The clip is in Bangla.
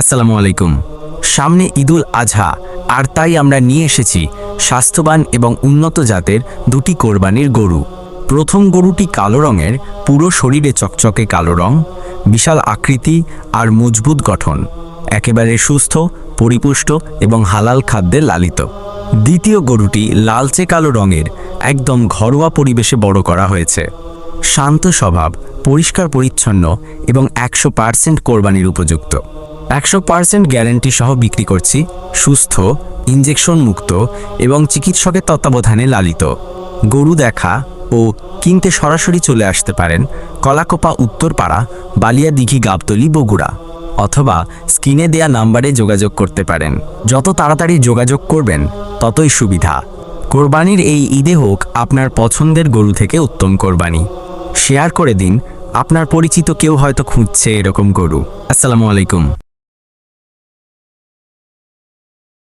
আসসালামু আলাইকুম। সামনে ঈদুল আজহা, আর তাই আমরা নিয়ে এসেছি স্বাস্থ্যবান এবং উন্নত জাতের দুটি কোরবানির গরু। প্রথম গরুটি কালো রঙের, পুরো শরীরে চকচকে কালো রং, বিশাল আকৃতি আর মজবুত গঠন। একেবারে সুস্থ, পরিপুষ্ট এবং হালাল খাদ্যে লালিত। দ্বিতীয় গরুটি লালচে কালো রঙের, একদম ঘরোয়া পরিবেশে বড় করা হয়েছে। শান্ত স্বভাব, পরিষ্কার পরিচ্ছন্ন এবং একশো পার্সেন্ট কোরবানির উপযুক্ত। একশো পার্সেন্ট গ্যারেন্টি সহ বিক্রি করছি, সুস্থ ইঞ্জেকশন মুক্ত এবং চিকিৎসকের তত্ত্বাবধানে লালিত। গরু দেখা ও কিনতে সরাসরি চলে আসতে পারেন কলাকোপা উত্তরপাড়া বালিয়া দিঘি গাবতলি, বগুড়া অথবা স্ক্রিনে দেয়া নাম্বারে যোগাযোগ করতে পারেন। যত তাড়াতাড়ি যোগাযোগ করবেন, ততই সুবিধা। কোরবানির এই ঈদে হোক আপনার পছন্দের গরু থেকে উত্তম কোরবানি। শেয়ার করে দিন, আপনার পরিচিত কেউ হয়তো খুঁজছে এরকম গরু। আসসালামু আলাইকুম।